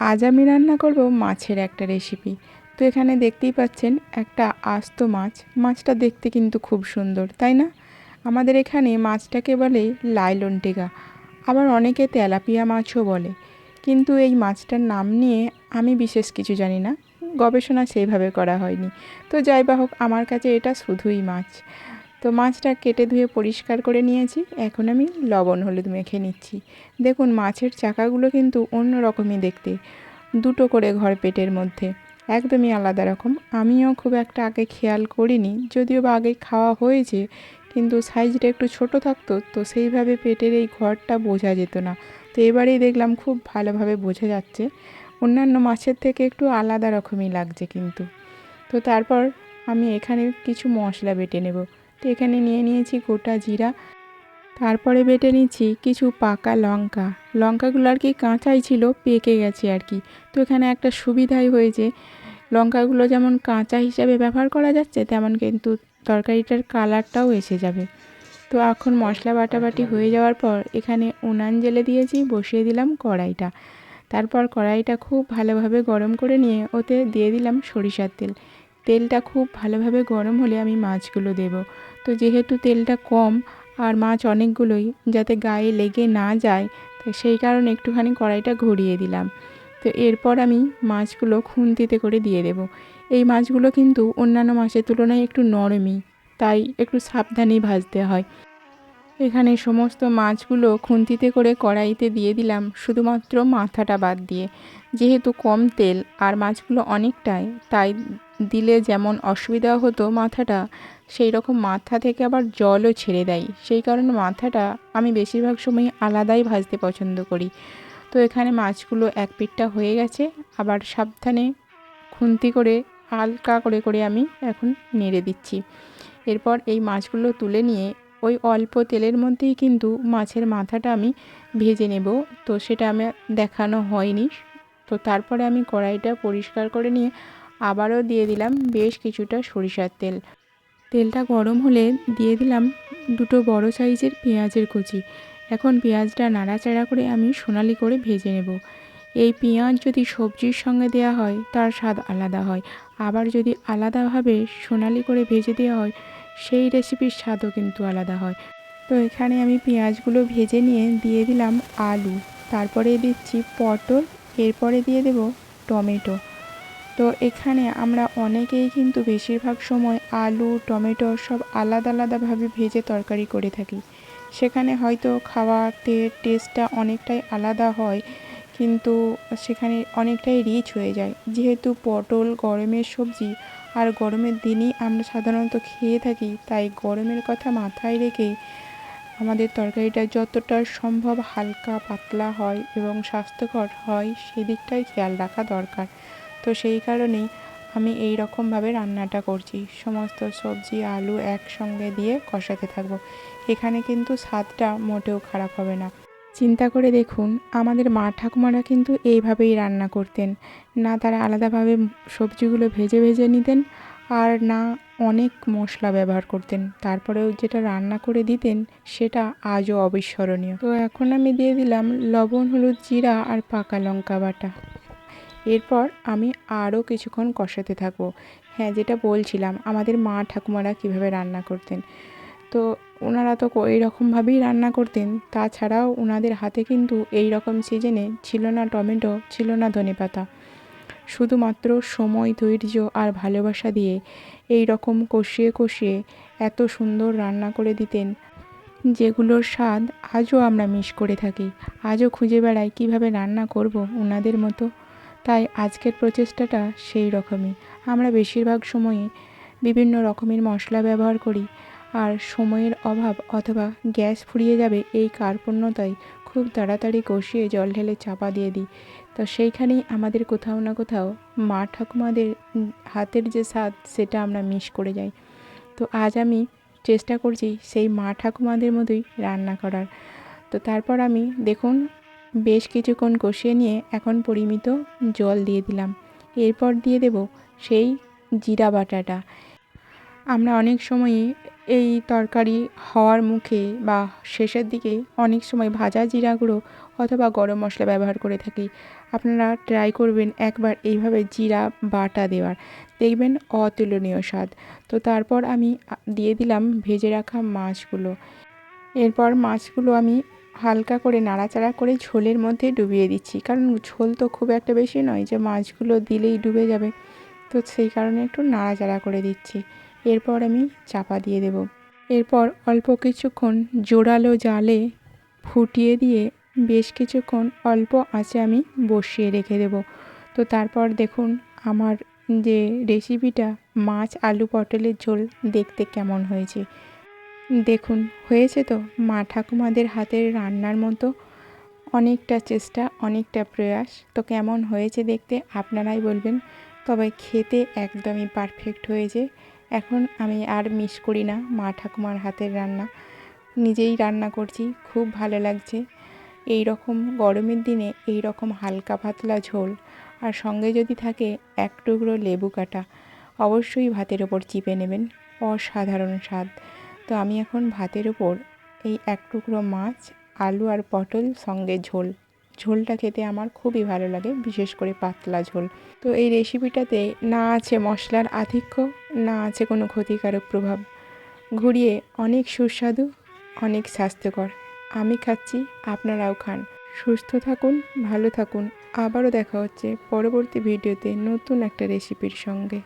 আজ আমি রান্না করব মাছের একটা রেসিপি তো এখানে দেখতেই পাচ্ছেন একটা আস্ত মাছ। মাছটা দেখতে কিন্তু খুব সুন্দর, তাই না? আমাদের এখানে মাছটাকে বলে লাইলন টেগা। আবার অনেকে তেলাপিয়া মাছও বলে। কিন্তু এই মাছটার নাম নিয়ে আমি বিশেষ কিছু জানি না। গবেষণা সেইভাবে করা হয়নি। তো যাই বা হোক, আমার কাছে এটা শুধুই মাছ। তো মাছটা কেটে ধুয়ে পরিষ্কার করে নিয়েছি। এখন আমি লবণ হলুদ মেখে নিচ্ছি। দেখুন, মাছের চাকাগুলো কিন্তু অন্য রকমই দেখতে, দুটো করে ঘর পেটের মধ্যে। একদমই আলাদা রকম। আমিও খুব একটা আগে খেয়াল করিনি, যদিও বা আগে খাওয়া হয়েছে, কিন্তু সাইজটা একটু ছোট থাকতো, তো সেইভাবে পেটের এই ঘরটা বোঝা যেত না। তো এবারেই দেখলাম খুব ভালোভাবে বোঝা যাচ্ছে। অন্যান্য মাছের থেকে একটু আলাদা রকমই লাগছে কিন্তু। তো তারপর আমি এখানে কিছু মশলা বেটে নেব। তো এখানে নিয়ে নিয়েছি গোটা জিরা। তারপরে বেটে নিচ্ছি কিছু পাকা লঙ্কা। লঙ্কাগুলো আর কি কাঁচাই ছিল, পেকে গেছে আর কি। তো এখানে একটা সুবিধাই হয়েছে, লঙ্কাগুলো যেমন কাঁচা হিসাবে ব্যবহার করা যাচ্ছে, তেমন কিন্তু তরকারিটার কালারটাও এসে যাবে। তো এখন মশলা বাটাবাটি হয়ে যাওয়ার পর এখানে উনান জেলে দিয়েছি, বসিয়ে দিলাম কড়াইটা। তারপর কড়াইটা খুব ভালোভাবে গরম করে নিয়ে ওতে দিয়ে দিলাম সরিষার তেল। তেলটা খুব ভালোভাবে গরম হলে আমি মাছগুলো দেব। তো যেহেতু তেলটা কম আর মাছ অনেকগুলোই যাতে গায়ে লেগে না যায়, তো সেই কারণে একটুখানি কড়াইটা ঘুরিয়ে দিলাম। তো এরপর আমি মাছগুলো খুন্তিতে করে দিয়ে দেব। এই মাছগুলো কিন্তু অন্যান্য মাছের তুলনায় একটু নরমই, তাই একটু সাবধানেই ভাজতে হয়। এখানে সমস্ত মাছগুলো খুন্তিতে করে কড়াইতে দিয়ে দিলাম, শুধুমাত্র মাথাটা বাদ দিয়ে। যেহেতু কম তেল আর মাছগুলো অনেকটাই, তাই দিলে যেমন অসুবিধা হতো মাথাটা সেই রকম মাথা থেকে আবার জলও ছেড়ে দেয়। সেই কারণে মাথাটা আমি বেশিরভাগ সময় আলাদাই ভাজতে পছন্দ করি। তো এখানে মাছগুলো এক পিঠটা হয়ে গেছে, আবার সাবধানে খুন্তি করে হালকা করে করে আমি এখন নেড়ে দিচ্ছি। এরপর এই মাছগুলো তুলে নিয়ে ওই অল্প তেলের মধ্যেই কিন্তু মাছের মাথাটা আমি ভেজে নেব। তো সেটা আমি দেখানো হয়নি। তো তারপরে আমি কড়াইটা পরিষ্কার করে নিয়ে আবারও দিয়ে দিলাম বেশ কিছুটা সরিষার তেল। তেলটা গরম হলে দিয়ে দিলাম দুটো বড় সাইজের পেঁয়াজের কুচি। এখন পেঁয়াজটা নাড়াচাড়া করে আমি সোনালি করে ভেজে নেব। এই পেঁয়াজ যদি সবজির সঙ্গে দেওয়া হয় তার স্বাদ আলাদা হয়। আবার যদি আলাদাভাবে সোনালি করে ভেজে দেওয়া হয় সেই রেসিপির স্বাদও কিন্তু আলাদা হয়। তো এখানে আমি পেঁয়াজগুলো ভেজে নিয়ে দিয়ে দিলাম আলু। তারপরে দিচ্ছি পটল, এরপরে দিয়ে দেব টমেটো। তো এখানে আমরা অনেকেই কিন্তু বেশিরভাগ সময় আলু, টমেটো সব আলাদা আলাদাভাবে ভেজে তরকারি করে থাকি। সেখানে হয়তো খাওয়াতে টেস্টটা অনেকটাই আলাদা হয়, কিন্তু সেখানে অনেকটাই রিচ হয়ে যায়। যেহেতু পটল, গরমের সবজি আর গরমের দিনই আমরা সাধারণত খেয়ে থাকি, তাই গরমের কথা মাথায় রেখে আমাদের তরকারিটা যতটা সম্ভব হালকা পাতলা হয় এবং স্বাস্থ্যকর হয়, সেদিকটাই খেয়াল রাখা দরকার। তো সেই কারণেই আমি এই রকমভাবে রান্নাটা করছি। সমস্ত সবজি, আলু একসঙ্গে দিয়ে কষাতে থাকব। এখানে কিন্তু স্বাদটা মোটেও খারাপ হবে না। চিন্তা করে দেখুন, আমাদের মা ঠাকুমারা কিন্তু এইভাবেই রান্না করতেন। না তারা আলাদাভাবে সবজিগুলো ভেজে ভেজে নিতেন আর না অনেক মশলা ব্যবহার করতেন। তারপরেও যেটা রান্না করে দিতেন সেটা আজও অবিস্মরণীয়। তো এখন আমি দিয়ে দিলাম লবণ, হলুদ, জিরা আর পাকা লঙ্কা বাটা। এরপর আমি আরও কিছুক্ষণ কষাতে থাকব। হ্যাঁ যেটা বলছিলাম, আমাদের মা ঠাকুমারা কীভাবে রান্না করতেন। তো ওনারা তো এইরকমভাবেই রান্না করতেন। তাছাড়াও ওনাদের হাতে কিন্তু এই রকম সিজনে ছিল না টমেটো, ছিল না ধনে পাতা। শুধুমাত্র সময়, ধৈর্য আর ভালোবাসা দিয়ে এই রকম কষিয়ে কষিয়ে এত সুন্দর রান্না করে দিতেন, যেগুলোর স্বাদ আজও আমরা মিস করে থাকি। আজও খুঁজে বেড়াই কীভাবে রান্না করব ওনাদের মতো। তাই আজকের প্রচেষ্টাটা সেই রকমই। আমরা বেশিরভাগ সময়ে বিভিন্ন রকমের মশলা ব্যবহার করি। আর সময়ের অভাব অথবা গ্যাস ফুরিয়ে যাবে এই কার্পণ্যতায় খুব তাড়াতাড়ি কষিয়ে জল ঢেলে চাপা দিয়ে দিই। তো সেইখানেই আমাদের কোথাও না কোথাও মা ঠাকুমাদের হাতের যে স্বাদ সেটা আমরা মিস করে যাই। তো আজ আমি চেষ্টা করছি সেই মা ঠাকুমাদের মতোই রান্না করার। তো তারপর আমি দেখুন বেশ কিছুক্ষণ কষিয়ে নিয়ে এখন পরিমিত জল দিয়ে দিলাম। এরপর দিয়ে দেব সেই জিরা বাটাটা। আমরা অনেক সময়ই এই তরকারি হওয়ার মুখে বা শেষের দিকে অনেক সময় ভাজা জিরা গুঁড়ো অথবা গরম মশলা ব্যবহার করে থাকি। আপনারা ট্রাই করবেন একবার এইভাবে জিরা বাটা দেওয়ার। দেখবেন অতুলনীয় স্বাদ। তো তারপর আমি দিয়ে দিলাম ভেজে রাখা মাছগুলো। এরপর মাছগুলো আমি হালকা করে নাড়াচাড়া করে ঝোলের মধ্যে ডুবিয়ে দিচ্ছি। কারণ ঝোল তো খুব একটা বেশি নয় যে মাছগুলো দিলেই ডুবে যাবে। তো সেই কারণে একটু নাড়াচাড়া করে দিচ্ছি। এরপর আমি চাপা দিয়ে দেব। এরপর অল্প কিছুক্ষণ জোরালো জালে ফুটিয়ে দিয়ে বেশ কিছুক্ষণ অল্প আঁচে আমি বসিয়ে রেখে দেব। তো তারপর দেখুন আমার যে রেসিপিটা মাছ আলু পটলের ঝোল দেখতে কেমন হয়েছে। দেখুন হয়েছে তো, মা ঠাকুমাদের হাতের রান্নার মতো অনেকটা চেষ্টা, অনেকটা প্রয়াস। তো কেমন হয়েছে দেখতে আপনারাই বলবেন। তবে খেতে একদমই পারফেক্ট হয়েছে এখন আমি আর মিস করি না মা ঠাকুমার হাতের রান্না। নিজেই রান্না করছি, খুব ভালো লাগছে। এই রকম গরমের দিনে এই রকম হালকা পাতলা ঝোল আর সঙ্গে যদি থাকে এক টুকরো লেবু কাটা, অবশ্যই ভাতের ওপর চিপে নেবেন। অসাধারণ স্বাদ। তো আমি এখন ভাতের ওপর এই এক টুকরো মাছ, আলু আর পটল সঙ্গে ঝোল। ঝোলটা খেতে আমার খুবই ভালো লাগে, বিশেষ করে পাতলা ঝোল। তো এই রেসিপিটাতে না আছে মশলার আধিক্য, না আছে কোনো ক্ষতিকারক প্রভাব। ঘুরিয়ে অনেক সুস্বাদু, অনেক স্বাস্থ্যকর। আমি খাচ্ছি, আপনারাও খান। সুস্থ থাকুন, ভালো থাকুন। আবারও দেখা হচ্ছে পরবর্তী ভিডিওতে নতুন একটা রেসিপির সঙ্গে।